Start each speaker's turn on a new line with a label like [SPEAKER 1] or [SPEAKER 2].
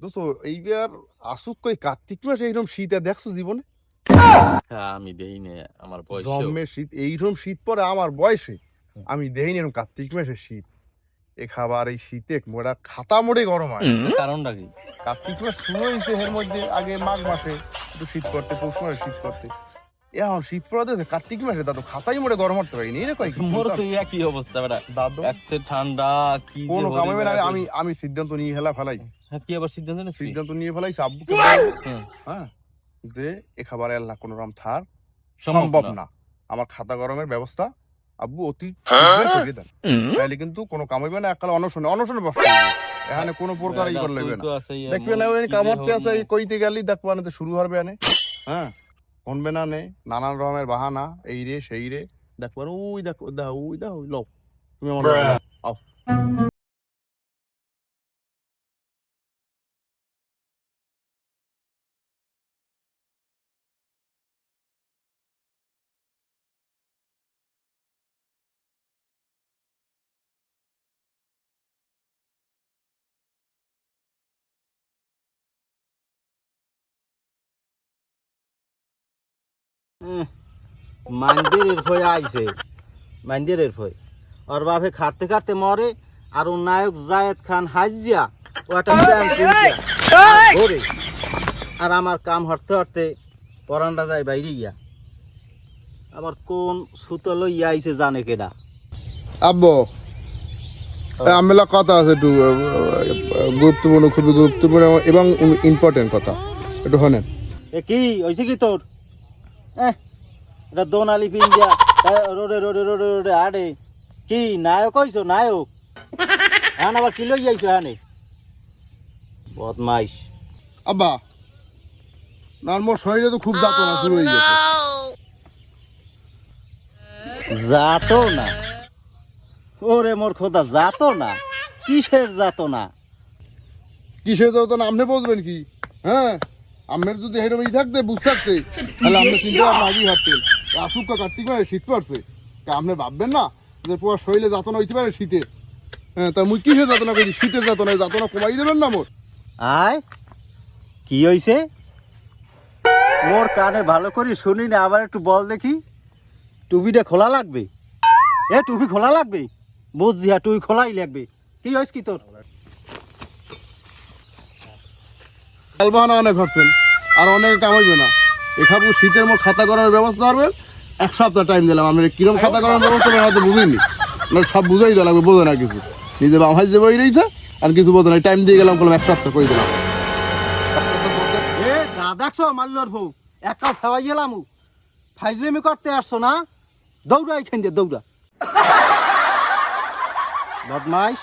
[SPEAKER 1] দোস্ত এইবার আসুক কই কার্তিক মাস এইরকম শীত আর দেখছ জীবনে?
[SPEAKER 2] হ্যাঁ আমি দেই নে আমার বয়স
[SPEAKER 1] জন্মের শীত এইরকম শীত পরে আমার বয়সে আমি দেখিনি এরকম কার্তিক মাসে শীত। এ খাবার এই শীতে মোটা খাতা মোড়ে গরম হয়।
[SPEAKER 2] কারণটা কি?
[SPEAKER 1] কার্তিক মাস শুরু হয়েছে এর মধ্যে আগে মাঘ মাসে একটু শীত করতে পৌষ মাসে শীত করতে। এখন শীত পড়াতে কার্তিক মাসে দাদু খাতাই মোড়ে গরম পারিনি
[SPEAKER 2] মোর তো একই অবস্থা বেটা।
[SPEAKER 1] দাদু?
[SPEAKER 2] একসে ঠান্ডা কি যে
[SPEAKER 1] কামাবে না আমি আমি সিদ্ধান্ত নিয়ে ফেলা ফেলাই।
[SPEAKER 2] হ্যাঁ, কি আবার সিদ্ধান্ত
[SPEAKER 1] সিদ্ধান্ত নিয়ে ফেলাই আব্বু হ্যাঁ। যে এ খাবার আল্লাহ কোনো রকম থার
[SPEAKER 2] সম্ভব না।
[SPEAKER 1] আমার খাতা গরমের ব্যবস্থা আব্বু অতি শীঘ্রই দেন। তাইলে কিন্তু কোনো কামাইবে না এককালে অনশনে অনশনে হবে। এখানে কোনো প্রকার ই না। দেখবে না ওই কামড়তে আছে কইতে গেলি দেখব না তো শুরু হবে আনে হ্যাঁ? শুনবে না নে? নানান রকমের বাহানা এই রে সেই রে। দেখবার ওই দেখো দা ওই দা ওই লও তুমি আমার যাও,
[SPEAKER 3] ভয় আইছে। মান্দিরের ভয়। ওর বাপে খাটতে খাটতে মরে আর ও নায়ক জায়েদ খান হাজিয়া ও একটা প্যান কিনতিয়া, আর ধরে আর আমার কাম হরতে হরতে পরানটা যায় বাইরে গিয়া। আবার কোন সুতো লইয়া আইছে জানে কেডা।
[SPEAKER 1] আব্বু আমেলা কথা আছে একটু গুরুত্বপূর্ণ খুবই গুরুত্বপূর্ণ এবং ইম্পর্টেন্ট কথা। একটু শোনেন।
[SPEAKER 3] এ কি? হয়েছে কি তোর? এটা দোনালি পিন্ডিয়া রোডে রোডে রোডে রোডে আড়ে কি নায়ক হইছো নায়ক? হ্যাঁ আবার কি লই আইছো হ্যাঁ বদমাইশ।
[SPEAKER 1] আব্বা না মোর শরীরে তো খুব যাতনা শুরু হয়ে গেছে।
[SPEAKER 3] যাতো না ওরে মোর খোদা যাতো না কিসের যাতো না
[SPEAKER 1] কিসের যাতনা? আপনি বুঝবেন কি? হ্যাঁ? আমের যদি এরকম ই থাকতে বুঝ থাকতে তাহলে আপনি চিন্তা ভাবনা আগেই ভাবতেন আসুক কা কার্তিক মাসে শীত পড়ছে। তা আপনি ভাববেন না যে পুরো শরীরে যাতনা হইতে পারে শীতে। হ্যাঁ তা মুই কিসের যাতনা করছি শীতের যাতনা যাতনা কমাই দেবেন না মোর?
[SPEAKER 3] আয় কি হইছে? মোর কানে ভালো করে শুনি না আবার একটু বল দেখি। টুপিটা খোলা লাগবে? এ টুপি খোলা লাগবে? বুঝছি হ্যাঁ টুপি খোলাই লাগবে। কি হয়েছে কি তোর?
[SPEAKER 1] তেলবাহানা অনেক হচ্ছেন আর অনেক কামাইবে না। এখানে শীতের মধ্যে খাতা করার ব্যবস্থা করবেন। এক সপ্তাহ টাইম দিলাম আপনি কিরম খাতা করার ব্যবস্থা করবেন হয়তো বুঝিনি। মানে সব বুঝাই দেওয়া লাগবে, বোঝে না কিছু। নিজে বামাই যে বই রয়েছে, আর কিছু বোঝে না। টাইম দিয়ে গেলাম, বললাম এক সপ্তাহ করে দিলাম।
[SPEAKER 3] দেখছ মাল্লোর বউ? এক কাল খাওয়াই গেলাম ফাইজলেমি করতে আসছো না? দৌড়া এখান দিয়ে, দৌড়া। বদমাইশ।